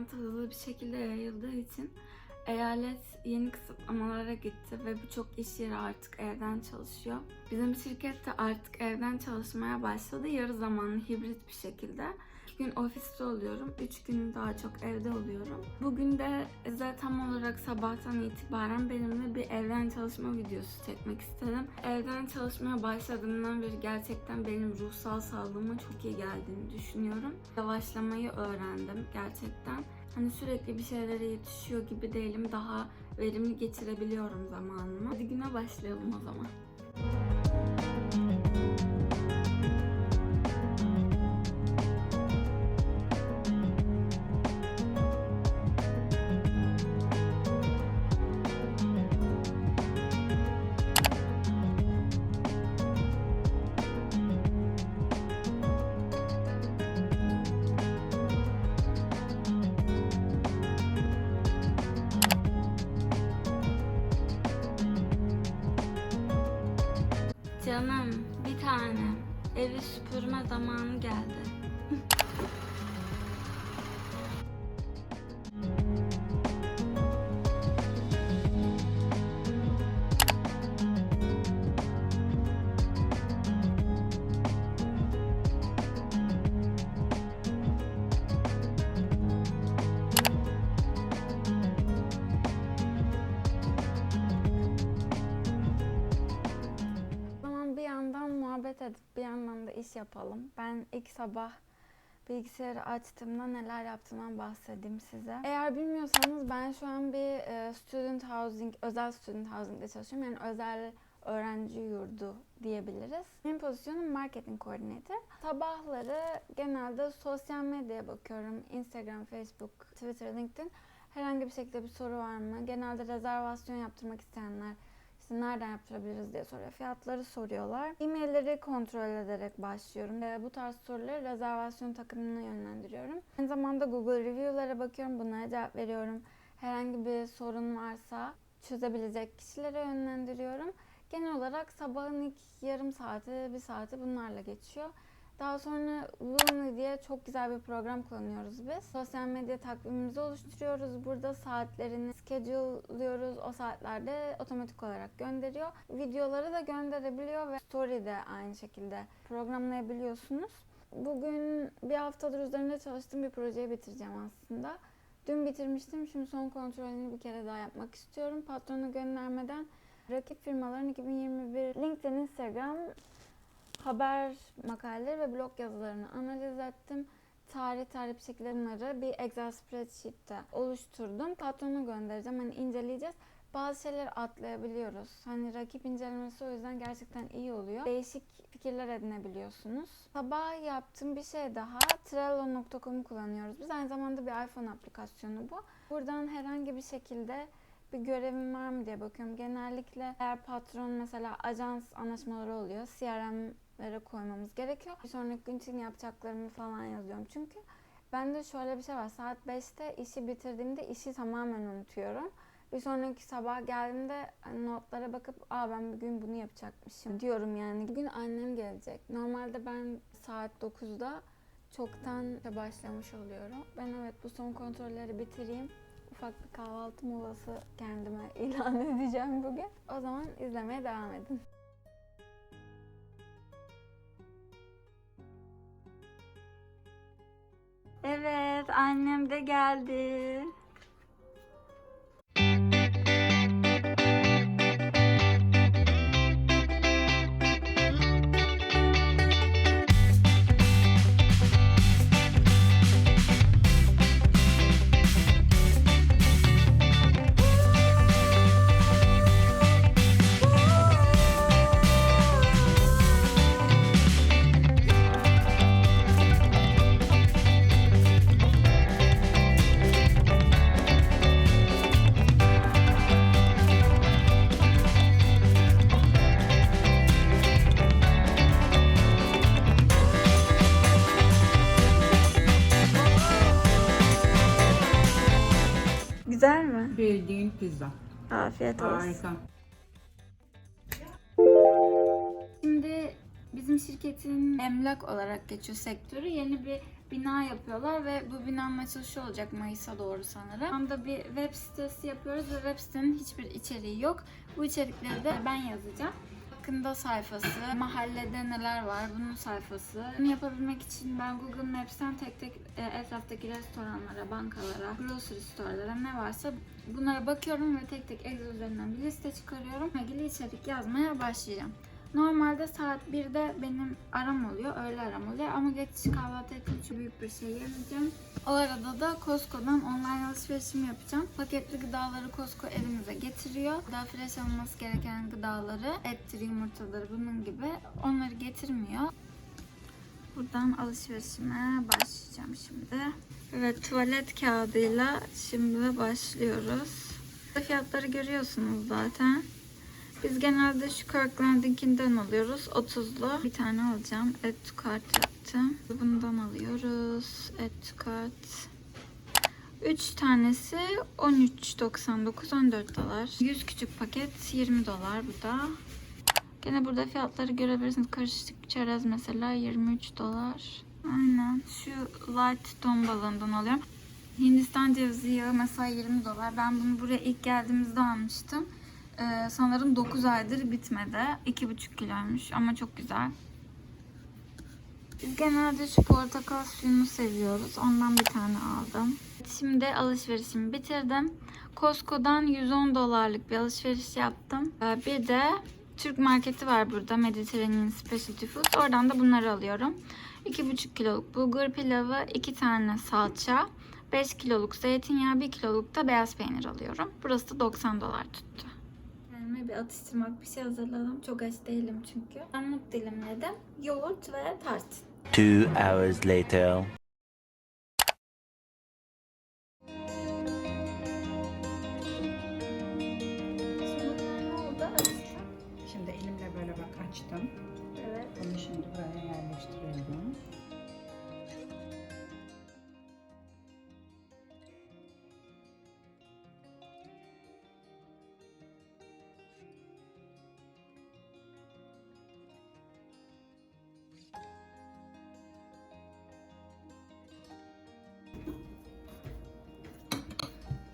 Varyantı hızlı bir şekilde yayıldığı için eyalet yeni kısıtlamalara gitti ve birçok iş yeri artık evden çalışıyor. Bizim şirket de artık evden çalışmaya başladı. Yarı zamanlı hibrit bir şekilde. Gün ofiste oluyorum. Üç gün daha çok evde oluyorum. Bugün de size tam olarak sabahtan itibaren benimle bir evden çalışma videosu çekmek istedim. Evden çalışmaya başladığımdan beri gerçekten benim ruhsal sağlığıma çok iyi geldiğini düşünüyorum. Yavaşlamayı öğrendim gerçekten. Hani sürekli bir şeylere yetişiyor gibi değilim. Daha verimli geçirebiliyorum zamanımı. Hadi güne başlayalım o zaman. Canım bir tane evi süpürme zamanı geldi. Muhabbet edip bir yandan da iş yapalım. Ben ilk sabah bilgisayarı açtığımda neler yaptığımdan bahsedeyim size. Eğer bilmiyorsanız ben şu an bir e, student housing, özel student housing'de çalışıyorum. Yani özel öğrenci yurdu diyebiliriz. Benim pozisyonum marketing koordinatör. Sabahları genelde sosyal medyaya bakıyorum. Instagram, Facebook, Twitter, LinkedIn. Herhangi bir şekilde bir soru var mı? Genelde rezervasyon yaptırmak isteyenler işte nereden yaptırabiliriz diye soruyor. Fiyatları soruyorlar. E-mailleri kontrol ederek başlıyorum. Ve bu tarz soruları rezervasyon takımına yönlendiriyorum. Aynı zamanda Google Review'lara bakıyorum. Bunlara cevap veriyorum. Herhangi bir sorun varsa çözebilecek kişilere yönlendiriyorum. Genel olarak sabahın ilk yarım saati, bir saati bunlarla geçiyor. Daha sonra Loomly diye çok güzel bir program kullanıyoruz biz. Sosyal medya takvimimizi oluşturuyoruz. Burada saatlerini schedule'lıyoruz. O saatlerde otomatik olarak gönderiyor. Videoları da gönderebiliyor ve story de aynı şekilde programlayabiliyorsunuz. Bugün bir haftadır üzerinde çalıştığım bir projeyi bitireceğim aslında. Dün bitirmiştim. Şimdi son kontrolünü bir kere daha yapmak istiyorum. Patrona göndermeden rakip firmaların 2021 LinkedIn, Instagram haber makaleleri ve blog yazılarını analiz ettim. Tarih tarih şekilde bunları bir Excel spreadsheet'te oluşturdum. Patrona göndereceğim. Hani inceleyeceğiz. Bazı şeyleri atlayabiliyoruz. Hani rakip incelemesi o yüzden gerçekten iyi oluyor. Değişik fikirler edinebiliyorsunuz. Sabah yaptığım bir şey daha. Trello.com'u kullanıyoruz. Biz aynı zamanda bir iPhone aplikasyonu bu. Buradan herhangi bir şekilde bir görevim var mı diye bakıyorum. Genellikle eğer patron mesela ajans anlaşmaları oluyor. CRM'lere koymamız gerekiyor. Bir sonraki gün için yapacaklarımı falan yazıyorum. Çünkü bende şöyle bir şey var. Saat 5'te işi bitirdiğimde işi tamamen unutuyorum. Bir sonraki sabah geldiğimde hani notlara bakıp aa ben bugün bunu yapacakmışım diyorum yani. Bugün annem gelecek. Normalde ben saat 9'da çoktan başlamış oluyorum. Ben evet bu son kontrolleri bitireyim ufak bir kahvaltı molası kendime ilan edeceğim bugün. O zaman izlemeye devam edin. Evet, annem de geldi. Pizza. Afiyet olsun. Harika. Şimdi bizim şirketin emlak olarak geçiyor sektörü. Yeni bir bina yapıyorlar ve bu binanın açılışı olacak Mayıs'a doğru sanırım. Anda bir web sitesi yapıyoruz ve web sitenin hiçbir içeriği yok. Bu içerikleri de ben yazacağım. Hakkında sayfası, mahallede neler var bunun sayfası. Bunu yapabilmek için ben Google Maps'ten tek tek e, etraftaki restoranlara, bankalara, grocery store'lara ne varsa bunlara bakıyorum ve tek tek Excel üzerinden bir liste çıkarıyorum. İlgili içerik yazmaya başlayacağım. Normalde saat 1'de benim aram oluyor, öğle aram oluyor ama geç kahvaltı ettiğim için büyük bir şey yemeyeceğim. O arada da Costco'dan online alışverişimi yapacağım. Paketli gıdaları Costco evinize getiriyor. Daha fresh olması gereken gıdaları, ettir, yumurtaları bunun gibi onları getirmiyor. Buradan alışverişime başlayacağım şimdi. Evet tuvalet kağıdıyla şimdi başlıyoruz. Fiyatları görüyorsunuz zaten. Biz genelde şu Kirkland'inkinden alıyoruz. 30'lu. Bir tane alacağım. To cart yaptım. Bundan alıyoruz. To cart. 3 tanesi 13.99 14 dolar. 100 küçük paket 20 dolar bu da. Gene burada fiyatları görebilirsiniz. Karışık çerez mesela 23 dolar. Aynen. Şu light ton balığından alıyorum. Hindistan cevizi yağı mesela 20 dolar. Ben bunu buraya ilk geldiğimizde almıştım. Ee, sanırım 9 aydır bitmedi. 2,5 kiloymuş ama çok güzel. Biz genelde şu portakal suyunu seviyoruz. Ondan bir tane aldım. Şimdi alışverişimi bitirdim. Costco'dan 110 dolarlık bir alışveriş yaptım. Ee, Bir de Türk marketi var burada. Mediterranean Specialty Foods. Oradan da bunları alıyorum. 2,5 kiloluk bulgur pilavı, 2 tane salça, 5 kiloluk zeytinyağı, 1 kiloluk da beyaz peynir alıyorum. Burası da 90 dolar tuttu. Bir atıştırmak bir şey hazırladım. Çok aç değilim çünkü. Armut dilimledim. Yoğurt ve tart. Two hours later.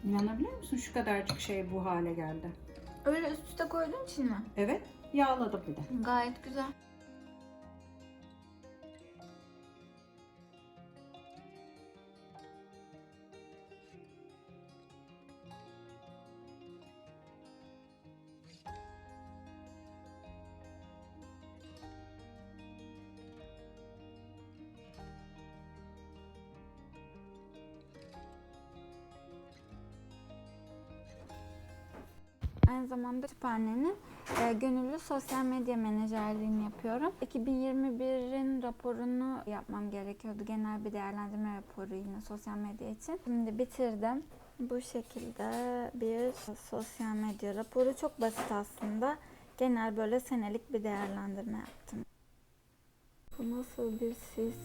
İnanabiliyor musun şu kadarcık şey bu hale geldi. Öyle üst üste koyduğun için mi? Evet yağladım bir de. Gayet güzel. Aynı zamanda kütüphanenin e, gönüllü sosyal medya menajerliğini yapıyorum. 2021'in raporunu yapmam gerekiyordu. Genel bir değerlendirme raporu yine sosyal medya için. Şimdi bitirdim. Bu şekilde bir sosyal medya raporu. Çok basit aslında. Genel böyle senelik bir değerlendirme yaptım. Bu nasıl bir sis?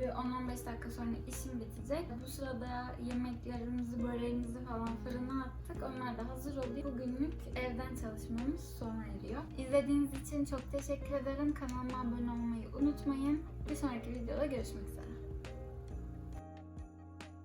Bir 10-15 dakika sonra işim bitecek. Bu sırada yemeklerimizi, böreğimizi falan fırına attık. Onlar da hazır oluyor. Bugünlük evden çalışmamız sona eriyor. İzlediğiniz için çok teşekkür ederim. Kanalıma abone olmayı unutmayın. Bir sonraki videoda görüşmek üzere.